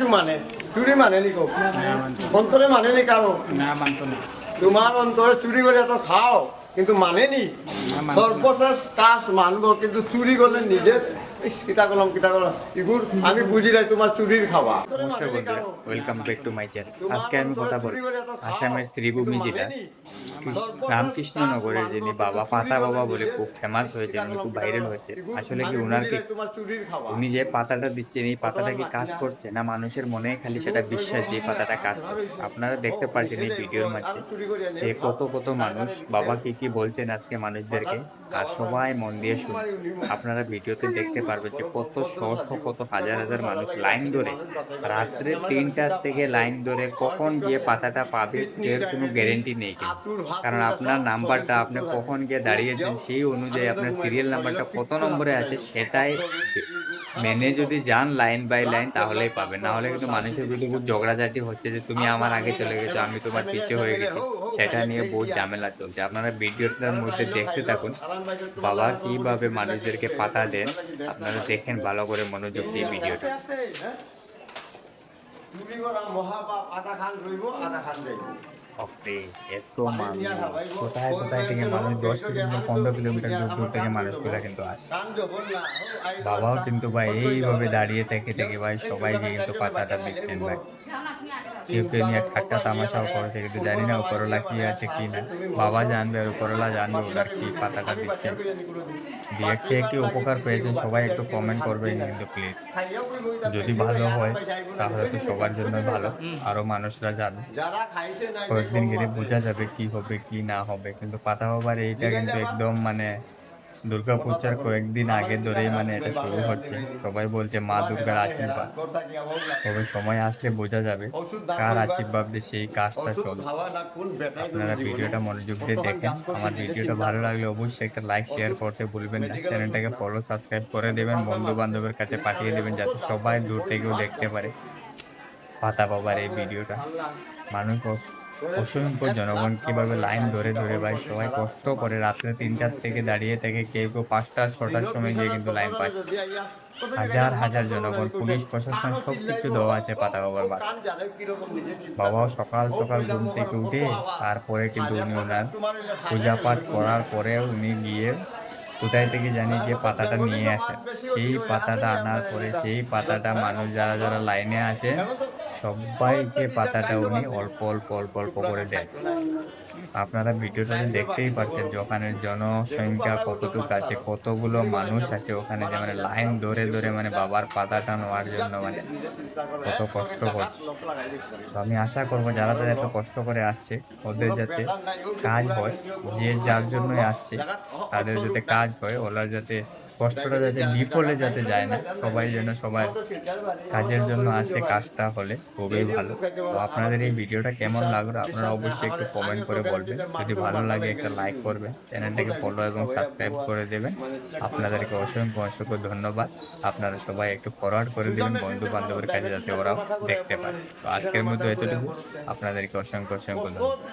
কিছু মানে? চুরি মানে নি। অন্তরে মানে নি কারও না মানতো না। তোমার অন্তরে চুরি করে এত খাও কিন্তু মানে নি? না, সর্বশেষ কাজ মানবো কিন্তু চুরি করলে নিজে কিতা করলাম কিতা করলাম ইগুর আমি বুঝি নাই তোমার চুরির খাওয়া নমস্কার বন্ধুরা welcome back to my channel আজকে আমি কথা বলব আসামের শ্রীভূমি জেলা রামকৃষ্ণনগরের যিনি বাবা, পাতা বাবা বলে খুব ফেমাস হয়েছে উনি খুব ভাইরাল হয়েছে আসলে কি ওনার কি তোমার চুরির খাওয়া উনি যে পাতাটা দিচ্ছেন, এই পাতাটা কি কাজ করছে না মানুষের মনে খালি সেটা বিশ্বাস যে পাতাটা কাজ করছে? আপনারা দেখতে পাচ্ছেন এই ভিডিওর মাঝে যে কত কত মানুষ বাবা কি কি বলছেন আজকে মানুষদেরকে, আর সবাই মন দিয়ে শুনছে। আপনারা ভিডিওতে দেখতে পারবেন যে কত শত কত হাজার হাজার মানুষ লাইন ধরে, রাত্রে তিনটার থেকে লাইন ধরে কখন গিয়ে পাতাটা পাবে, এর কোনো গ্যারেন্টি নেই কিন্তু। কারণ আপনার নাম্বারটা আপনি কখন গিয়ে দাঁড়িয়েছেন সেই অনুযায়ী আপনার সিরিয়াল নাম্বারটা কত নম্বরে আছে সেটাই মেনে যদি যান লাইন বাই লাইন তাহলেই পাবেন। না হলে কিন্তু মানুষের বিরুদ্ধে খুব ঝগড়াঝাটি হচ্ছে যে তুমি আমার আগে চলে গেছো আমি তোমার পিছিয়ে হয়ে গেছি। সেটা নিয়ে বহুত ঝামেলা চলছে। আপনারা ভিডিওটার মধ্যে দেখতে থাকুন। বাবা কীভাবে মানুষদেরকে পাতা দেন? আপনারা দেখেন ভালো করে মনোযোগ দিয়ে ভিডিওটা। চুরি করা মহাপাপ আধা খান রইব আধা খান যাইব। বাপরে, এত মানুষ কোথায় কোথায় থেকে মানুষ দশ কিলোমিটার পনেরো কিলোমিটার দূর দূর থেকে মানুষগুলো কিন্তু আসে বাবাও কিন্তু ভাই এইভাবে দাঁড়িয়ে থেকে থেকে ভাই সবাইকে কিন্তু পাতাটা দিচ্ছেন ভাই কেউ কেউ নিয়ে ঠাট্টা তামাশাও করেছে কিন্তু জানি না উপরওয়ালা কি আছে কি না। বাবা জানবে আর উপরওয়ালা জানবে ওনার কি পাতাটা দিচ্ছেন দু একটি একটি উপকার পেয়েছেন, সবাই একটু কমেন্ট করবেন কিন্তু প্লিজ যদি ভালো হয়, তাহলে তো সবার জন্য ভালো। আরও মানুষরা জানে কয়েকদিন গেলে বোঝা যাবে কি হবে, কি না হবে। কিন্তু পাতা বাবার এইটা কিন্তু একদম মানে দুর্গা পূজার কয়েকদিন আগে ধরেই মানে এটা শুরু হচ্ছে। সবাই বলছে, মা দুর্গার আশীর্বাদ। তবে সময় আসলে বোঝা যাবে কার আশীর্বাদ সেই কাজটা চলছে। আপনারা ভিডিওটা মনোযোগ দিয়ে দেখেন। আমার ভিডিওটা ভালো লাগলে অবশ্যই একটা লাইক, শেয়ার করতে ভুলবেন না। চ্যানেলটাকে ফলো সাবস্ক্রাইব করে দেবেন। বন্ধু বান্ধবের কাছে পাঠিয়ে দেবেন যাতে সবাই দূর থেকেও দেখতে পারে। পাতা বাবার এই ভিডিওটা। মানুষ অসংখ্য জনগণ কীভাবে লাইন ধরে ধরে ভাই সবাই কষ্ট করে রাত্রে তিনটার থেকে দাঁড়িয়ে থেকে কেউ কেউ পাঁচটা ছটার সময় গিয়ে কিন্তু লাইন পাচ্ছে। হাজার হাজার জনগণ, পুলিশ, প্রশাসন সব কিছু দেওয়া আছে পাতা বাবার চিন্তা বাবাও সকাল সকাল ঘুম থেকে উঠে তারপরে কিন্তু উনি ওনার পূজা পাঠ করার পরে উনি গিয়ে কোথায় থেকে জানি যে পাতাটা নিয়ে আসেন সেই পাতাটা আনার পরে সেই পাতাটা মানুষ যারা যারা লাইনে আছে সবাইকে পাতাটা উনি অল্প অল্প অল্প অল্প করে দেন। আপনারা ভিডিওটাতে দেখতেই পাচ্ছেন যে ওখানে জনসংখ্যা কতটুকু আছে, কতগুলো মানুষ আছে ওখানে যে মানে লাইন ধরে ধরে মানে বাবার পাতাটা নেওয়ার জন্য মানে কত কষ্ট করছে। তো আমি আশা করব যারা যারা এত কষ্ট করে আসছে, ওদের যাতে কাজ হয়, যে যার জন্যই আসছে, তাদের যাতে কাজ হয়, ওরা যাতে কষ্টটা যাতে বিফলে যাতে যায় না সবাই যেন সবাই কাজের জন্য আসে কাজটা হলে খুবই ভালো। তো আপনাদের এই ভিডিওটা কেমন লাগল আপনারা অবশ্যই একটু কমেন্ট করে বলবেন। যদি ভালো লাগে একটা লাইক করবেন চ্যানেলটাকে ফলো এবং সাবস্ক্রাইব করে দেবেন। আপনাদেরকে অসংখ্য অসংখ্য ধন্যবাদ। আপনারা সবাই একটু ফরওয়ার্ড করে দেবেন বন্ধু বান্ধবের কাছে যাতে ওরাও দেখতে পারে। তো আজকের মতো এতটুকু। আপনাদেরকে অসংখ্য অসংখ্য ধন্যবাদ।